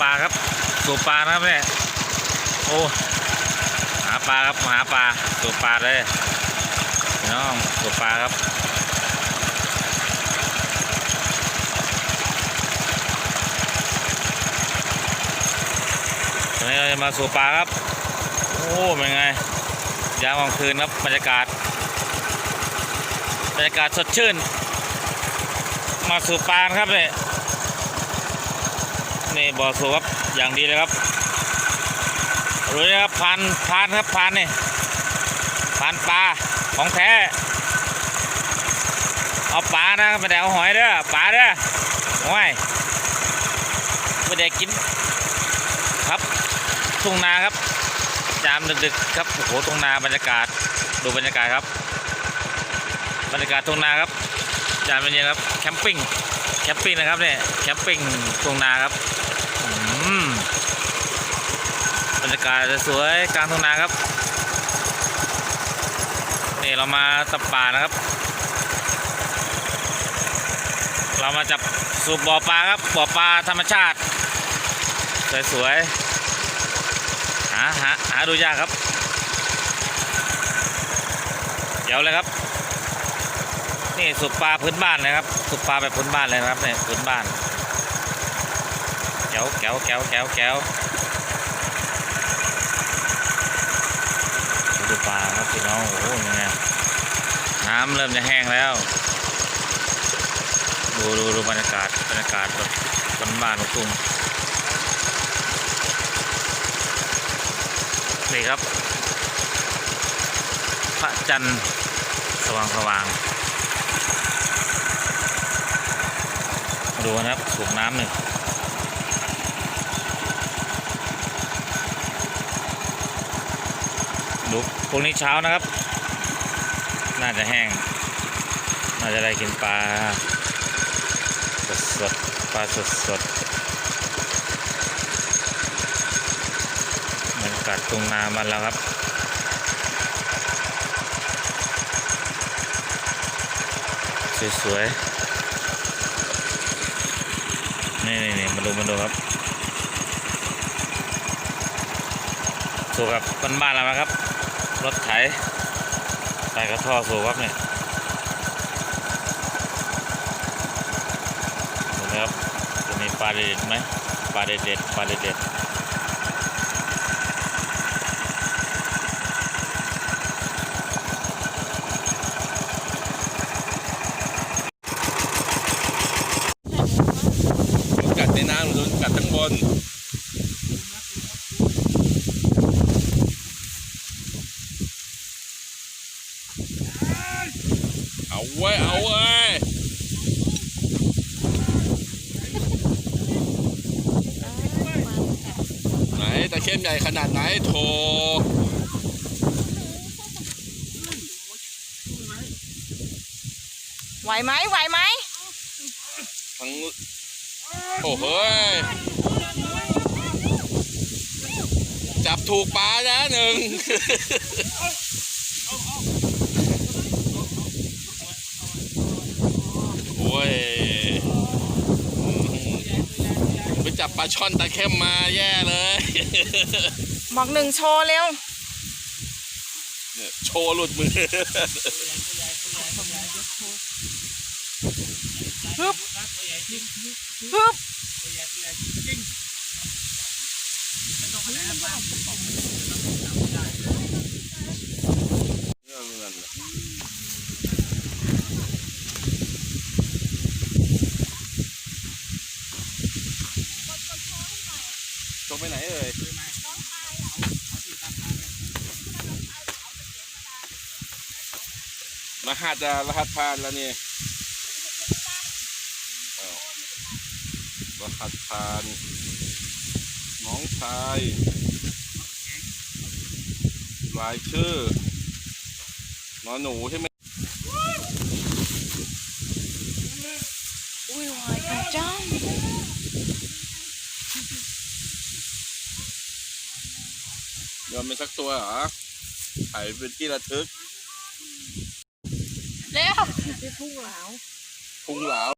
ปลาครับสูบปลานะครับเนี่ยโอ้หาปลาครับหาปลาสูบปลาเลยน้องสูบปลาครับตอนนี้เราจะมาสูบปลาครับ โอ้เป็นไงยามกลางคืนครับบรรยากาศบรรยากาศสดชื่น มาสูบปลาครับเนี่ย นี่บ่อสูบครับอย่างดีเลยครับรู้เลยครับพานพานครับพานนี่พานปลาของแท้เอาปลานะไม่ได้เอาหอยเด้อปลาเด้อโอ้ยไม่ได้กินครับทุ่งนาครับยามดึกๆครับโอ้โหทุ่งนาบรรยากาศดูบรรยากาศครับ บรรยากาศทุ่งนาครับยามเย็นๆครับแคมปิ้ง คมปิ้งนะครับเนี่ยแคมปิ้งทุ่งนาครับอืมบรรยากาศจะสวยกลางทุ่งนาครับนี่เรามาตับป่านะครับ เรามาจับสูบบ่อปลาครับบ่อปลาธรรมชาติ สวยๆหาหาหาดูยากครับเดี๋ยวเลยครับ นี่สุปปลาพื้นบ้านเลยครับ สุปปลาแบบพื้นบ้านเลยนะครับเนี่ยพื้นบ้านแก้วแก้วแก้วแก้วแก้วดูปลาครับพี่น้องโอ้โหยังไงน้ำเริ่มจะแห้งแล้ว ดูดูดูบรรยากาศบรรยากาศแบบบ้านบ้านๆทุ่งนี่ครับ พระจันทร์สว่างสว่าง ดูนะครับสูบน้ำหนึ่งดูพรุ่งนี้เช้านะครับ น่าจะแห้ง น่าจะได้กินปลาสดสดปลาสดสดบรรยากาศทุ่งนามันแล้วครับสวยๆ นี่นี่นี่มาดูมาดูครับสูบกับบ้านบ้านเรานะครับ รถไถใส่กระท่อสูบครับเนี่ยดูนะครับจะมีปลาเด็ดไหมปลาเด็ดปลาเด็ดๆ มันกัดในน้ำหรือ มันกัดทั้งบนเอาไว้ยเอาไว้ยไหนตะเข้มใหญ่ขนาดไหนโถไหวไหมไหวไหมทั้ง โอ้เฮ้ยจับถูกปลานะหนึ่งโอ้ยอืมไปจับปลาช่อนตาเข้มมาแย่เลยบอกหนึ่งโชว์เร็วเนี่ยโชว์หลุดมือฮึบ ฮึบจบไปไหนเอ่ยรหัสอะรหัสผ่านแล้วนี่อ้าว รหัสผ่านน้องชายรายชื่อหนอหนูใช่ไหมอุ้ยวายพระเจ้ายอมเป็นสักตัวเหรอถ่ายเป็นที่ระทึกเร็วพุงหลาว